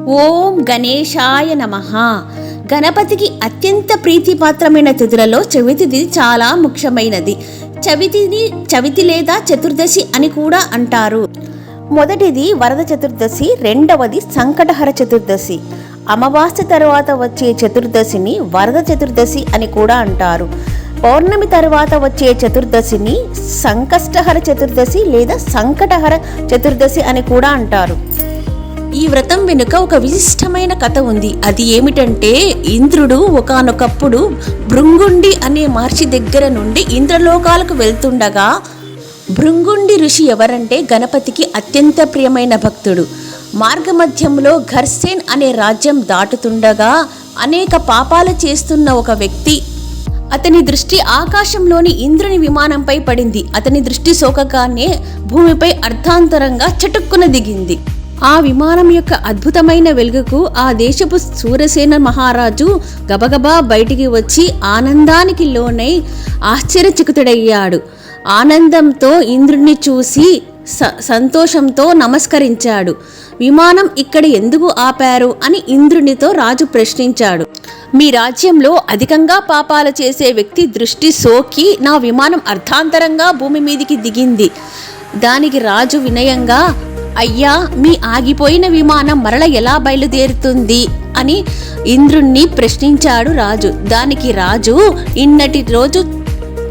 ఓం గణేశాయ నమ. గణపతికి అత్యంత ప్రీతిపాత్రమైన తిథులలో చవితిది చాలా ముఖ్యమైనది. చవితిని చవితి లేదా చతుర్దశి అని కూడా అంటారు. మొదటిది వరద చతుర్దశి రెండవది సంకటహర చతుర్దశి. అమావాస్య తరువాత వచ్చే చతుర్దశిని వరద చతుర్దశి అని కూడా అంటారు. పౌర్ణమి తరువాత వచ్చే చతుర్దశిని సంకష్టహర చతుర్దశి లేదా సంకటహర చతుర్దశి అని కూడా అంటారు. ఈ వ్రతం వెనుక ఒక విశిష్టమైన కథ ఉంది. అది ఏమిటంటే ఇంద్రుడు ఒకానొకప్పుడు భృంగుండి అనే మహర్షి దగ్గర నుండి ఇంద్రలోకాలకు వెళ్తుండగా భృంగుండి ఋషి ఎవరంటే గణపతికి అత్యంత ప్రియమైన భక్తుడు. మార్గమధ్యంలో ఘర్సేన్ అనే రాజ్యం దాటుతుండగా అనేక పాపాలు చేస్తున్న ఒక వ్యక్తి అతని దృష్టి ఆకాశంలోని ఇంద్రుని విమానంపై పడింది. అతని దృష్టి సోకగానే భూమిపై అర్ధాంతరంగా చటుక్కున దిగింది. ఆ విమానం యొక్క అద్భుతమైన వెలుగుకు ఆ దేశపు సూరసేన మహారాజు గబగబా బయటికి వచ్చి ఆనందానికి లోనై ఆశ్చర్యచకితుడయ్యాడు. ఆనందంతో ఇంద్రుణ్ణి చూసి స సంతోషంతో నమస్కరించాడు. విమానం ఇక్కడ ఎందుకు ఆపారు అని ఇంద్రునితో రాజు ప్రశ్నించాడు. మీ రాజ్యంలో అధికంగా పాపాలు చేసే వ్యక్తి దృష్టి సోకి నా విమానం అర్ధాంతరంగా భూమి మీదికి దిగింది. దానికి రాజు వినయంగా అయ్యా మీ ఆగిపోయిన విమానం మరల ఎలా బయలుదేరుతుంది? అని ఇంద్రుణ్ణి ప్రశ్నించాడు రాజు. దానికి రాజు ఇన్నటి రోజు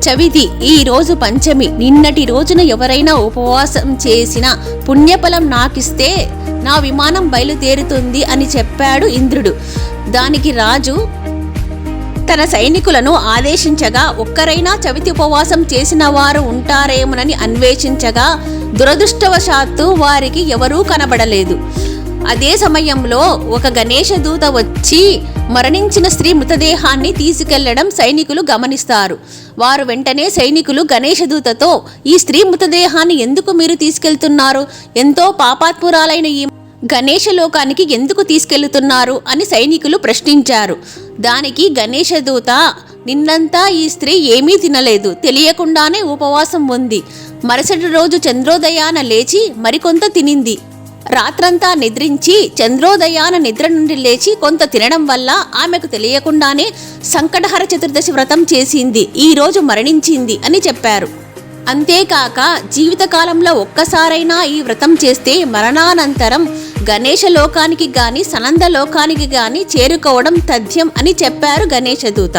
చవితి ఈ రోజు పంచమి నిన్నటి రోజున ఎవరైనా ఉపవాసం చేసిన పుణ్యఫలం నాకిస్తే నా విమానం బయలుదేరుతుంది అని చెప్పాడు ఇంద్రుడు. దానికి రాజు తన సైనికులను ఆదేశించగా ఒక్కరైనా చవితి ఉపవాసం చేసిన వారు ఉంటారేమోనని అన్వేషించగా దురదృష్టవశాత్తు వారికి ఎవరూ కనబడలేదు. అదే సమయంలో ఒక గణేష దూత వచ్చి మరణించిన స్త్రీ మృతదేహాన్ని తీసుకెళ్ళడం సైనికులు గమనిస్తారు. వారు వెంటనే సైనికులు గణేష దూతతో ఈ స్త్రీ మృతదేహాన్ని ఎందుకు మీరు తీసుకెళ్తున్నారు? ఎంతో పాపాత్మురాలైన ఈ గణేష లోకానికి ఎందుకు తీసుకెళ్తున్నారు? అని సైనికులు ప్రశ్నించారు. దానికి గణేష దూత నిన్నంతా ఈ స్త్రీ ఏమీ తినలేదు. తెలియకుండానే ఉపవాసం ఉంది. మరుసటి రోజు చంద్రోదయాన లేచి మరికొంత తినింది. రాత్రంతా నిద్రించి చంద్రోదయాన నిద్ర నుండి లేచి కొంత తినడం వల్ల ఆమెకు తెలియకుండానే సంకటహర చతుర్దశి వ్రతం చేసింది. ఈ రోజు మరణించింది అని చెప్పారు. అంతేకాక జీవితకాలంలో ఒక్కసారైనా ఈ వ్రతం చేస్తే మరణానంతరం గణేష లోకానికి గాని సనంద లోకానికి గాని చేరుకోవడం తథ్యం అని చెప్పారు గణేశదూత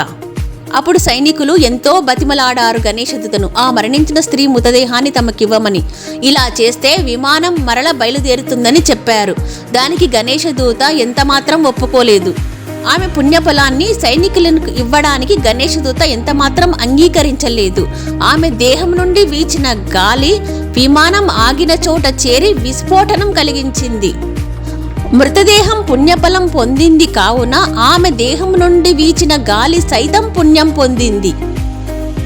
అప్పుడు సైనికులు ఎంతో బతిమలాడారు గణేశదూతను ఆ మరణించిన స్త్రీ మృతదేహాన్ని తమకివ్వమని ఇలా చేస్తే విమానం మరల బయలుదేరుతుందని చెప్పారు. దానికి గణేశదూత ఎంతమాత్రం ఒప్పుకోలేదు. ఆమె పుణ్యఫలాన్ని సైనికులకు ఇవ్వడానికి గణేష్ దూత ఎంతమాత్రం అంగీకరించలేదు. ఆమె దేహం నుండి వీచిన గాలి విమానం ఆగిన చోట చేరి విస్ఫోటనం కలిగించింది. మృతదేహం పుణ్యఫలం పొందింది కావున ఆమె దేహం నుండి వీచిన గాలి సైతం పుణ్యం పొందింది.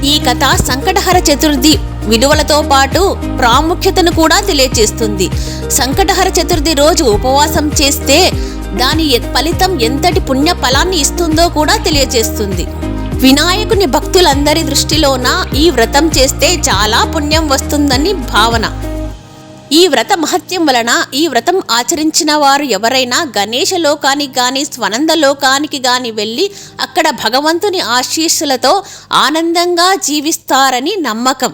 ఈ కథ సంకటహర చతుర్థి విలువలతో పాటు ప్రాముఖ్యతను కూడా తెలియచేస్తుంది. సంకటహర చతుర్థి రోజు ఉపవాసం చేస్తే దాని ఫలితం ఎంతటి పుణ్య ఫలాన్ని ఇస్తుందో కూడా తెలియచేస్తుంది. వినాయకుని భక్తులందరి దృష్టిలోన ఈ వ్రతం చేస్తే చాలా పుణ్యం వస్తుందని భావన. ఈ వ్రత మహత్యం వలన ఈ వ్రతం ఆచరించిన వారు ఎవరైనా గణేష లోకానికి గాని స్వనంద లోకానికి గాని వెళ్ళి అక్కడ భగవంతుని ఆశీస్సులతో ఆనందంగా జీవిస్తారని నమ్మకం.